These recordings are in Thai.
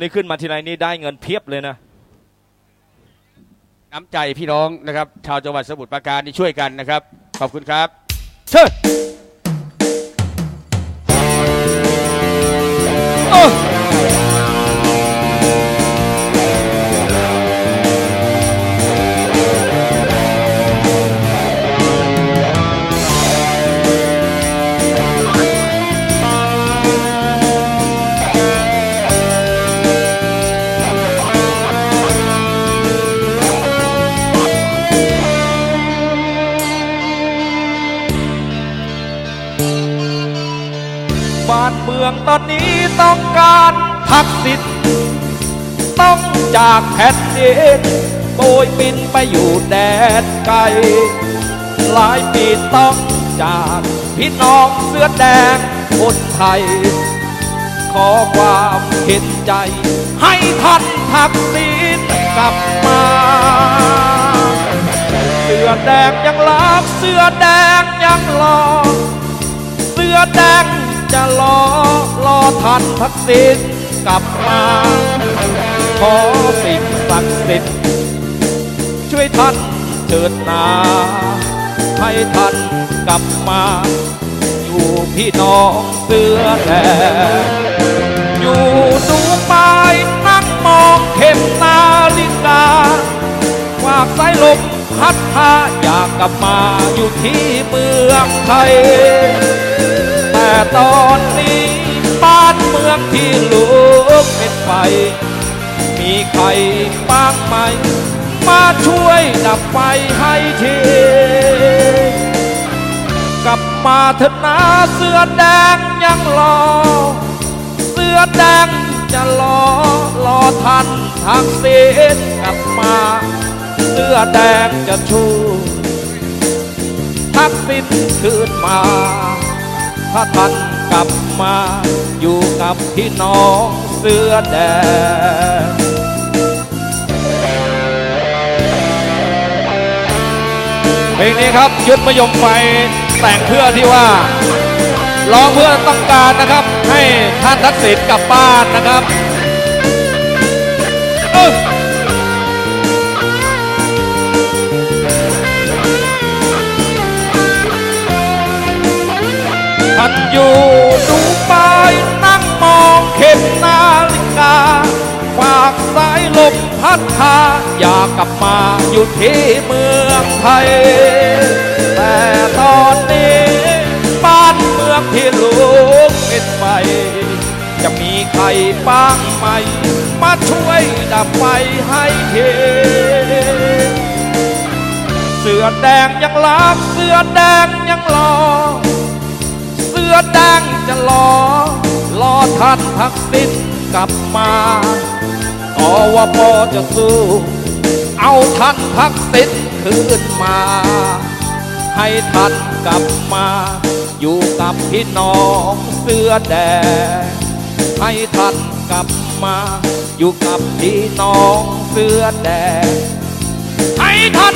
นี่ขึ้นมาทีไรนี่ได้เงินเพียบเลยนะน้ำใจพี่น้องนะครับ ชาวจังหวัดสมุทรปราการที่ช่วยกันนะครับ ขอบคุณครับ เชิญ ทักษิณต้องจากแผ่นดินโบยบินไปอยู่แดนไกล หลายปีต้องจากพี่น้องเสื้อแดงคนไทย ขอความเห็นใจ ให้ท่านทักษิณกลับมา เสื้อแดงยังรักเสื้อแดงยังรอ เสื้อแดงจะรอรอท่านทักษิณ กลับมา ขอสิ่งศักดิ์สิทธิ์ช่วยท่านเถิดนาให้ท่านกลับมา อยู่พี่น้องเสื้อแดงอยู่ดูปนั่งมองเข็มนาฬิกาฝากสายลมพัดพาอยากกลับมาอยู่ที่เมืองไทย แต่ตอนนี้บ้านเมืองที่ลุ กเป็นไฟ มีใครบ้างไหม มาช่วยดับไฟให้ทีกลับมาเถอะนะเสื้อแดงยังรอ เสื้อแดงจะรอรอท่านทักษิณกลับมา เสื้อแดงจะชูทักษิณคืนมา ถ้าท่านกลับมาอยู่กับพี่น้อง เสื้อแดงเพลงนี้ครับยุดมยมไฟแต่งเพื่อที่ว่าร้องเพื่อต้องการนะครับ ให้ท่านทักษิณกลับบ้านนะครับ กลับมาอยู่ที่เมืองไทย แต่ตอนนี้บ้านเมืองที่ลุกเป็นไฟจะมีใครบ้างไหม มาช่วยดับไฟให้เทเสื้อแดงยังรักเสื้อแดงยังรอ เสื้อแดงจะรอ รอท่านทักษิณกลับมาอวปจะสู้ เอาท่านพักติดคืนมา ให้ท่านกลับมา อยู่กับพี่น้องเสื้อแดงให้ท่านกลับมา อยู่กับพี่น้องเสื้อแดงให้ท่าน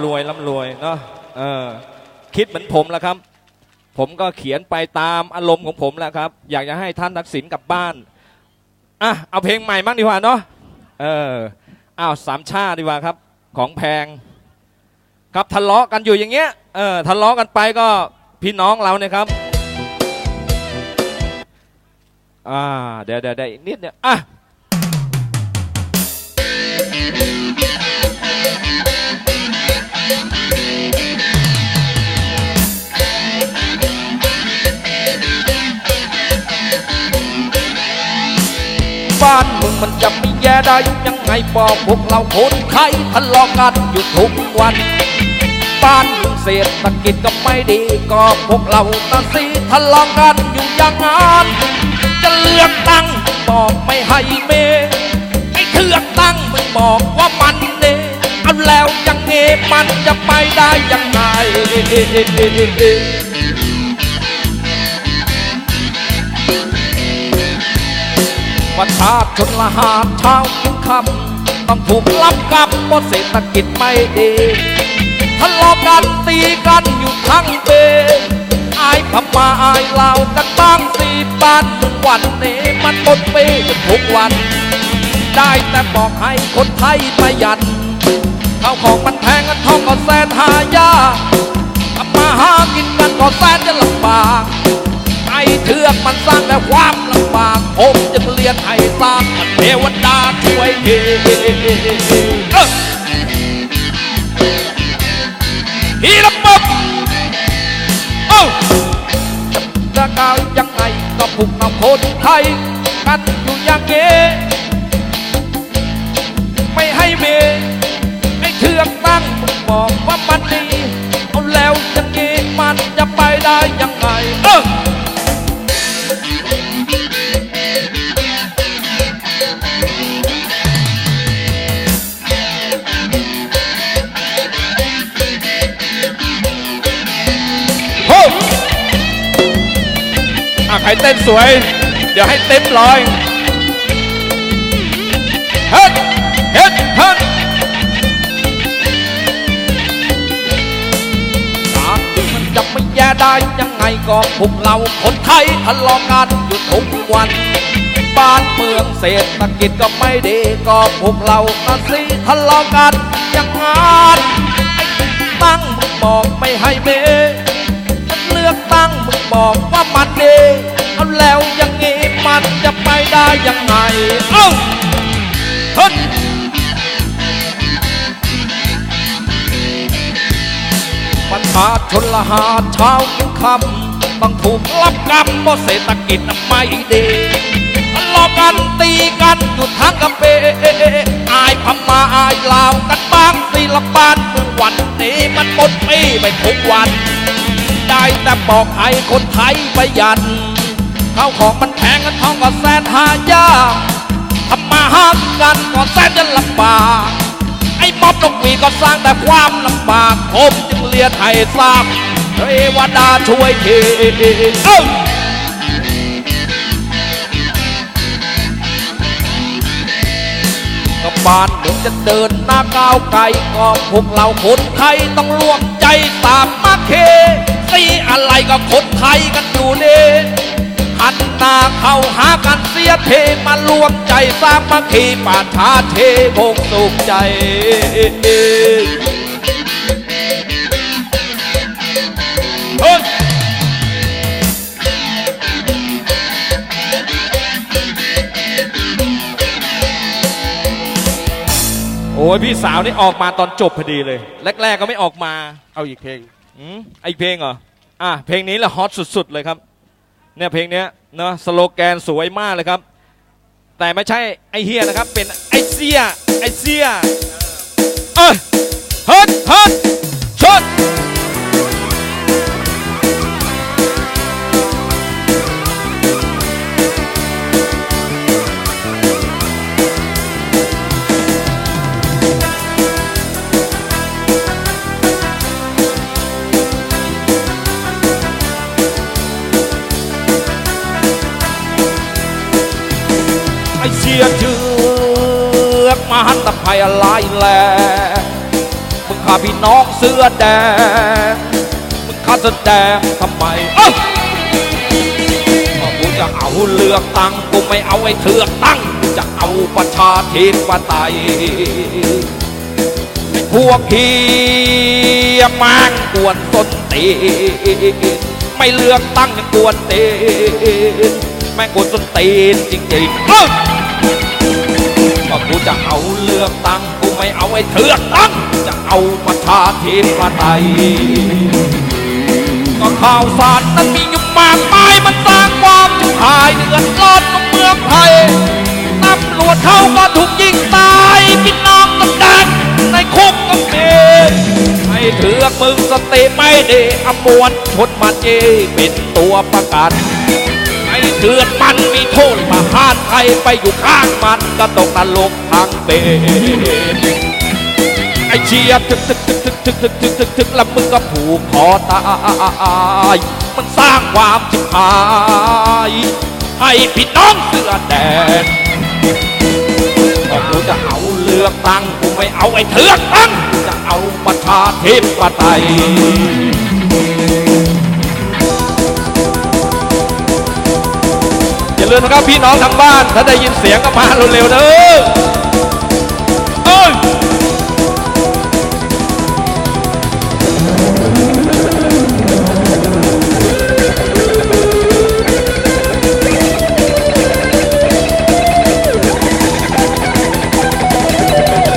ำรวยร่ำรวยเนาะเออคิดเหมือนผมแล้วครับ ผมก็เขียนไปตามอารมณ์ของผมแหล้วครับ อยากจะให้ท่านทักษิณกลับบ้านอะเอาเพลงใหม่บ้างดีกว่าเนาะเอออ้าวสามชาติดีกว่าครับ ของแพง ครับทะเลาะกันอยู่อย่างเงี้ยเออทะเลาะกันไปก็พี่น้องเราเนี่ยครับอ่าเดี๋ยวเดี๋ยวเดี๋ยวอีกนิดเนี่ยอะ มันจะไม่แย่ได้ยังไงบอกพวกเราคนไทยทะเลาะกันอยู่ทุกวันบ้านมึงเศรษฐกิจก็ไม่ดีก็พวกเราตาสีทะเลาะกันอยู่อย่างนั้นจะเลือกตั้งบอกไม่ให้เมไอ้เถือกตั้งมึงบอกว่ามันเนเอาแล้วยังงี้มันจะไปได้ยังไง ประชาชนละหาเช้าถึงคำต้องถูกรับกรรมเพราะเศรษฐกิจไม่ดีทะเลาะกันตีกันอยู่ทั้งเบอายพม่าอายลาวกันบ้างสี่ปันวันนี้มันหมดปีจนทุกวัน ได้แต่บอกให้คนไทยประหยัดข้าวของมันแพงกันทองก็แสนหายากทำมาหากินกันก็แสนจะลำบากไอ้เทือกมันสร้างแต่ความ ผมจึงเรียนให้ทราบว่าเทวดาช่วยเอ้อฮีรับบเอ้าจะกาวยังไงก็ผูกเอาคนไทยกันอยู่อย่างเงี้ไม่ให้เมไใครเต้นสวย เดี๋ยวให้เต็มร้อยเฮ้ยเฮ้ยเฮ้ยการที่มันจะไม่แย่ได้ยังไงก็พวกเราคนไทยทะเลาะกันอยู่ทุกวัน บ้านเมืองเศรษฐกิจก็ไม่ดีก็พวกเรานะสิทะเลาะกันอย่างงานตั้งมึงบอกไม่ให้เมเลือกตั้งมึง บอกว่ามันดีเอาแล้วอยังงี้มันจะไปได้ยังไงเอ้าฮ้ยประชาชนละหาเช้าถึงคำต้องถูกรับกรรมเพราะเศรษฐกิจไม่ดีทะเลาะกันตีกันอยู่ทั้งกระเบอายพม่าอายลาวกันบ้างศิลปานเมือวันนี้มันหมดปีไปทุกวัน ได้แต่บอกให้คนไทยประหยัดข้าวของมันแพงกันทองก็แสนหายากทำมาหากันก็แสนจะลำบากไอ้ม็อบนกหวีก็สร้างแต่ความลำบากผมจึงเรียนให้ทราบเทวดาช่วยทีเอ้ก็บ้านเมืองจะเดินหน้าก้าวไกลก็พวกเราคนไทยต้องร่วมใจสามัคคี สีอะไรก็คนไทยกันอยู่นี่หันหน้าเข้าหากันเสียเทมารวมใจสามัคคีป่าชาเทคงสุขใจเฮ้ยโอ้ยพี่สาวนี่ออกมาตอนจบพอดีเลย แรก ๆ ก็ไม่ออกมา เอาอีกเพลง อืมไอกเพลงเหรออะเพลงนี้แหละฮอตสุดๆเลยครับเนี่ยเพลงเนี้ยเนาะสโลแกนสวยมากเลยครับ แต่ไม่ใช่ไอเฮียนะครับ เป็นไอเสียไอเสียเออเฮิร์ตเฮิร์ตชด มหันตภัยอะไรแลมึงฆ่าพี่น้องเสื้อแดง มึงฆ่าแสดงทำไมเอ้าก็กูจะเอาเลือกตั้งกูไม่เอาไอ้เถือกตั้งจะเอาประชาธิปไตยพวกเฮียมงกวนต้นตีนไม่เลือกตั้งยังกวนตีนแม่งกวนต้นตีนจริงๆ เอ้าก็กูจะเอาเลือกตั้งกูไม่เอาไอ้เถือกตั้งจะเอาประชาธิปไตยก็ข่าวสารนั้นมีอยู่มากมายมันสร้างความชิบหายเดือดร้อนของเมืองไทยตำรวจเข้าก็ถูกยิงตายพี่น้องต้องดันในคุกก็เองไอ้เถือกมึงสติไม่ดีอมวนชนมาเจเป็นตัวประกัน เถือนมันมีโทษประหารใครไปอยู่ข้างมันก็ตกนรกทางเป็นไอเชียถึกถึกถึกถึกถึกถึกถึกถึกถึกแล้วมึงก็ผูกคอตายมันสร้างความชิบหายให้พี่น้องเสื้อแดงก็กูจะเอาเลือกตั้งกูไม่เอาไอ้เถื่อกตั้งจะเอาประชาธิปไตย อย่าลืมนะครับพี่น้องทางบ้าน ถ้าได้ยินเสียงก็มาเร็วๆเด้อเอ้ย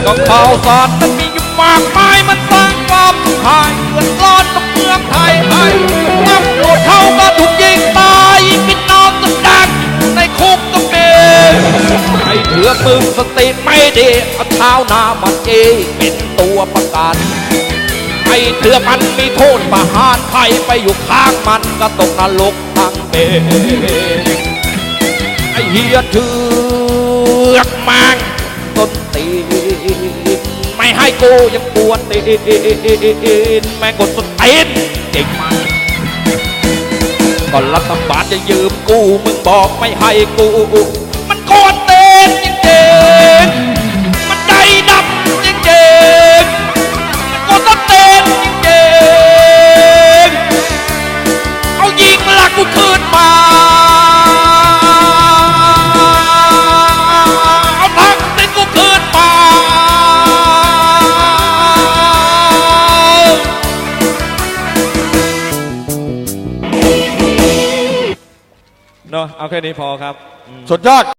ก็ข่าวสานมีอยู่ ติไม่ดีเอาเท้าหน้ามาเจเป็นตัวประกันไอ้เถือมันมีโทษประหารใครไปอยู่ข้างมันก็ตกนรกทั้งเป็นไอ้เฮียเถือกมังต้นตีไม่ให้กูยังปวดตีนแม่งกดสตีนเก่งมากก่อนรัฐบาลจะยืมกูมึงบอกไม่ให้กู เอะเอาแค่นี้พอครับ สุดยอด